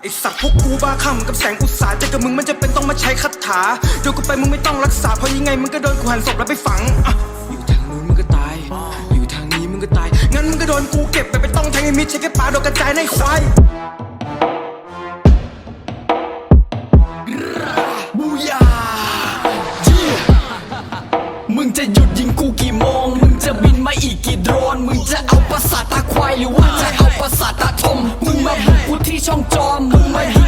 ไอสัตว์พวกกูบ้าคลั่งเหมือนกับแสงอุตสาห์เจอกับมึงมันจะเป็นต้องมาใช้คาถาเดี๋ยวกูไปมึงไม่ต้องรักษาเพราะยังไงมึงก็โดนกูหันศพแล้วไปฝังอะอยู่ทางนู้นมึงก็ตาย อยู่ทางนี้มึงก็ตาย งั้นมึงก็โดนกูเก็บไปไปต้องแทงไอ้มิดใช้แค่ปลาโดนกระจายในควายบูยาเยี่ยมึงจะหยุดยิงกูกี่โมง มึงจะบินมาอีกกี่โดรน มึงจะเอาประสาทตาควายหรือว่าจะ ที่ช่องจอมมึงไม่ให้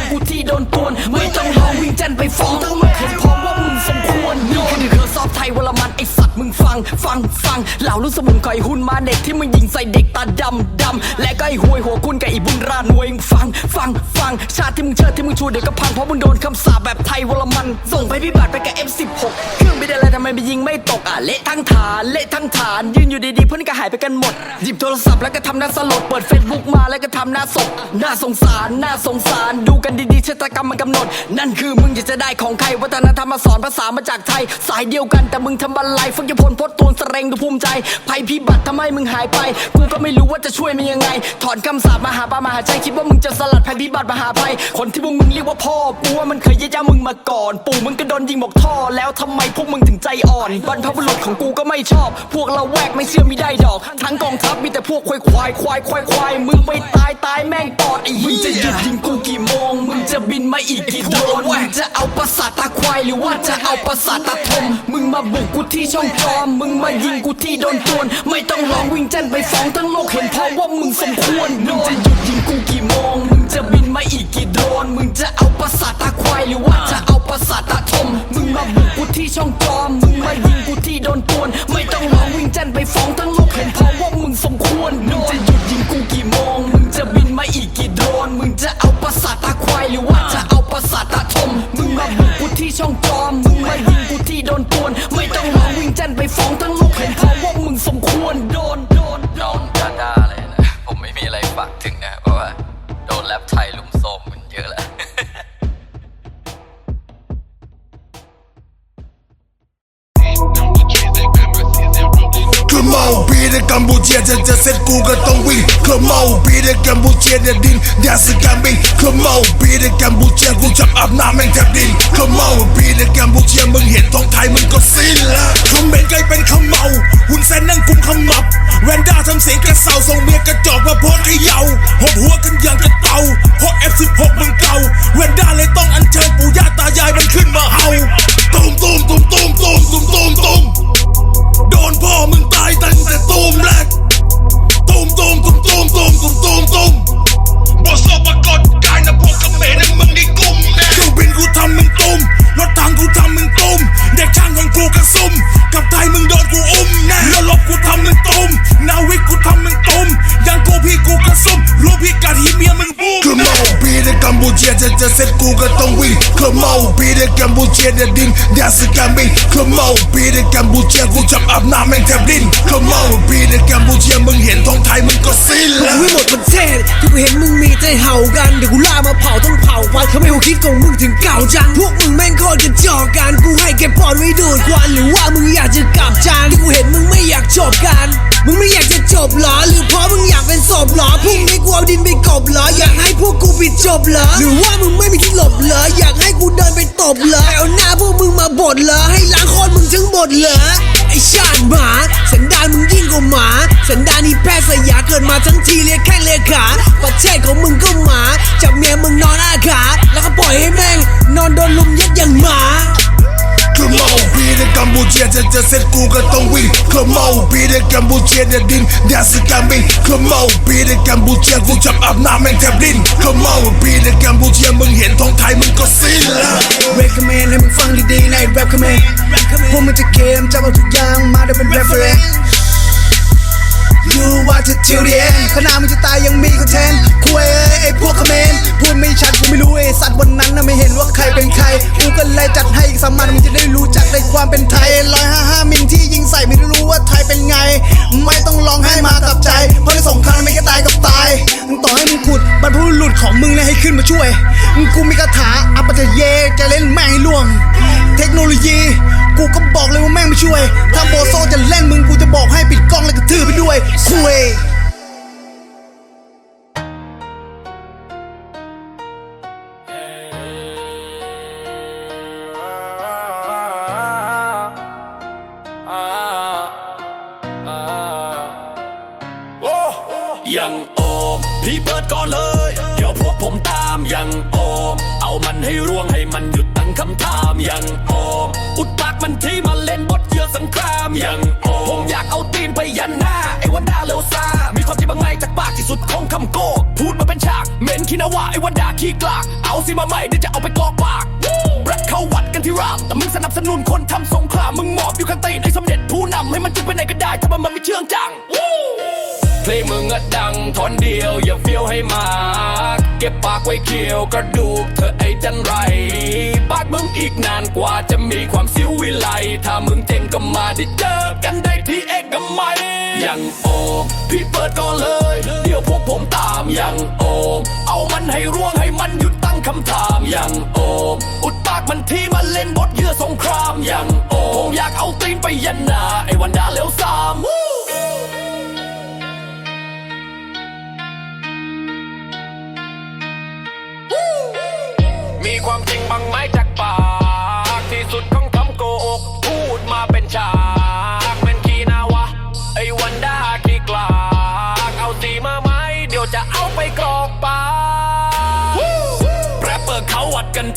ฟังฟังฟังเหล่าลูกสมุนคอยหุ่นมาเด็กที่มึงยิงใส่เด็กตาดำดำและก็ไอหวยหัวคุณกับไอบุญราหน่วยฟังฟังฟังชาติที่มึงเชิดที่มึงชูเดี๋ยวก็พังเพราะมึงโดนคำสาปแบบไทยวรมัน ส่งไปพิบัติไปกับ F16 เครื่องบินอะไรทำไมไปยิงไม่ตกอะเละทั้งฐานเละทั้งฐาน ยืนอยู่ดีๆเพื่อนก็หายไปกันหมดหยิบโทรศัพท์แล้วก็ทำหน้าสลดเปิด Facebook มาแล้วก็ทำหน้าศพน่าสงสารน่าสงสารดูกันดีๆชะตากรรมมันกำหนด นั่นคือมึงจะได้ของใครวัฒนธรรมมาสอนภาษามาจากไทย สายเดียวกันแต่มึงทำบันไลฟังจะพลพดตูนสเรงดูภูมิใจ ภัยพิบัติทำไมมึงหายไป กูก็ไม่รู้ว่าจะช่วยมึงยังไง ถอนคำสาปมาหาปามาหาใจคิดว่ามึงจะสลัดภัยพิบัติมาหาภัย คนที่พวกมึงเรียกว่าพ่อกูว่ามันเคยเย้ยมึงมาก่อน ปู่มึงก็โดนยิงบอกท่อ แล้วทำไมพวกมึงถึงใจอ่อนบรรพบุรุษของกูก็ไม่ชอบ พวกเราแวกไม่เชื่อมีได้ดอก ทั้งกองทัพมีแต่พวกควายควายควายควายควายมึงไปตายตายแม่งปอดไอ้มึงจะหยุดยิงกูกี่โมงมึงจะบินมาอีกกี่โดนมึงจะเอาประสาทตาควายหรือว่าจะเอาประสาทตาทมมึงมาบุกกูที่ช่องจอมมึงมายิงกูที่โดนตวน ไม่ต้องร้องวิ่งแจ้นไปฟ้องทั้งโลกเห็นพอว่ามึงสมควรมึงจะหยุดยิงกูกี่โมง มึงจะบินมาอีกกี่โดรนมึงจะเอาประสาทตาควายหรือว่าจะเอาประสาทตาทม มึงมาบุกกูที่ช่องจอม มึงมายิงกูที่โดนตวน ไม่ต้องร้องวิ่งแจ้นไปฟ้องทั้งโลกเห็นพอว่ามึงสมควรมึงจะหยุดยิงกูกี่โมง มึงจะบินมาอีกกี่โดรนมึงจะเอาประสาทตาควายหรือว่าจะเอาประสาทตาทม มึงมาบุกกูที่ช่องจอ ชียจะจะเซ็ตกูก็ต้องวิ่งเขมเอาปีในกัมพูเชียเนี่ยดินแดนสการบินขมเอาปีในกัมพูเชียกูจับอาบน้ำแม่งแทบดินเขมเอาปีในกัมพูเชียมึงเห็นท้องไทยมึงก็สิ้นละคอมเมนต์กลายเป็นขมเอาหุ่นเซนนั่งกุมคำมับแวนด้าทำเสียงกระเซาส่งเมียกระจอกมาโพส กูก็ต้องวิ่งคือเมาปีในกัมพูเชียเนี่ยดินแดนสการบินคือเมาปีในกัมพูเชียกูจับอาบน้ำแม่งแทบดิ้นคือเมาปีในกัมพูเชียมึงเห็นท้องไทยมึงก็สิ้นแล้วไม่หมดประเทศที่กูเห็นมึงมีใจเห่ากันเดี๋ยวกูล่ามาเผาต้องเผาวันทำไมกูคิดของมึงถึงเก่าจังพวกมึงแม่งโคตรกระจอกกันกูให้แค่ปอดไว้ดูดควันหรือว่ามึงอยากจะกลับจานที่กูเห็นมึงไม่อยากจบกัน มึงไม่อยากจะจบเหรอ หรือเพราะมึงอยากเป็นศพเหรอพรุ่งนี้กูเอาดินไปกบเหรอ อยากให้พวกกูปิดจบเหรอ หรือว่ามึงไม่มีที่หลบเหรอ อยากให้กูเดินไปตบเหรอ เอาหน้าพวกมึงมาบดเหรอ ให้ล้างโคตรมึงทั้งหมดเหรอ ไอชาติหมา สันดานมึงยิ่งกว่าหมา สันดานนี่แพร่สยาเกิดมาทั้งทีเรียกแข้งเรียกขาประเทศของมึงก็หมา จับเมียมึงนอนอาขาแล้วก็ปล่อยให้แม่งนอนโดนลุมยัดอย่าง ยจะจะเซ็ตกูก็ต้องวิ่งคือเมาปีในกัมพูเชียเนี่ยดินแดนสการบินคือเมาปีในกัมพูเชียกูจับอาบน้ำแม่งแทบดิ้นคือเมาปีในกัมพูเชียมึงเห็นท้องไทยมึงก็สิ้นล้ว recommend ให้มึงฟังดีๆใน rap command พวกมันจะเกมจับเอาทุกอย่างมาได้เป็น reference อยู่ว่าจะ till the end ขนาดมึงจะตายยังมีคอนเทนต์คุยเอ้ยไอ้พวกคอมเมนต์พูดไม่ชัดกูไม่รู้ไอ้สัตว์วันนั้นน่ะไม่เห็นว่าใครเป็นใครกูก็เลยจัดให้อีกสามมันมึงจะได้รู้จัก ความเป็นไทยร้อยห้าห้ามิลที่ยิงใส่ไม่รู้ว่าไทยเป็นไง ไม่ต้องร้องให้มากับใจ เพราะในสงครามไม่แค่ตายกับตายมึงต่อให้มึงขุดบรรพบุรุษของมึงเนี่ยให้ขึ้นมาช่วยมึงกูมีคาถาอัปปะเยจะเล่นแม่งให้ล่วง เทคโนโลยี กูก็บอกเลยว่าแม่งไม่ช่วย ถ้าโบโซจะเล่นมึงกูจะบอกให้ปิดกล้องแล้วก็ถือไปด้วยคุย ยังโอม พี่เปิดก่อนเลย เดี๋ยวพวกผมตามยังโอม เอามันให้ร่วงให้มันหยุดตั้งคำถามยังโอม อุดปากมันที่มาเล่นบทเยื่อสงครามยังโอม ผมอยากเอาตีนไปยันหน้า ไอ้วันดาเลวซามีความจริงบางไงจากปากที่สุดของคำโกกพูดมาเป็นฉากเหม็นคินะว่าไอ้วันดาขี้กลากเอาสิมาใหม่เดี๋ยวจะเอาไปกอกปากแบรดเข้าวัดกันที่รามแต่มึงสนับสนุนคนทำสงครามมึงหมอบอยู่ข้างตีนไอ้สมเด็จผู้นำให้มันจุกไปไหนก็ได้ถ้ามันมันไม่เชื่องจัง เพลงมึงอะดังทอนเดียวอย่าเฟี้ยวให้มากเก็บปากไว้เคี้ยวกระดูกเธอไอ้จันไร ปากมึงอีกนานกว่าจะมีความสิววิไล ถ้ามึงเจ๋งก็มาได้เจอกันได้ที่เอกมัยยังโอมพี่เปิดก่อนเลย เดี๋ยวพวกผมตามยังโอมเอามันให้ร่วงให้มันหยุดตั้งคำถามยังโอมอุดปากมันที่มันเล่นบทเยื่อสงครามยังโอมผมอยากเอาตีนไปยันหน้า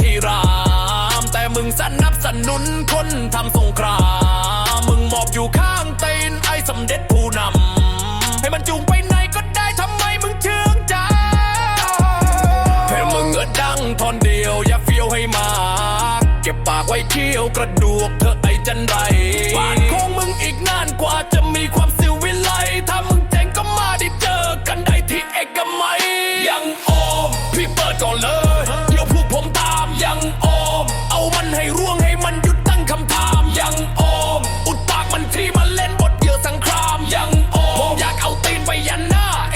ที่ราม แต่มึงสนับสนุนคนทำสงคราม มึงหมอบอยู่ข้างเต็นไอ้สำเด็จผู้นำ ให้มันจูงไปไหนก็ได้ทำไมมึงเชื่องใจให้มึงเงิดดังทอนเดียว อย่าเฟี้ยวให้มากเก็บปากไว้เที่ยวกระดูกเธอไอ้จันไรบ้านของมึงอีกนานกว่าจะมีความสิวิไลถ้ามึงเจ๋งก็มาได้เจอกันได้ที่เอกมัยยัง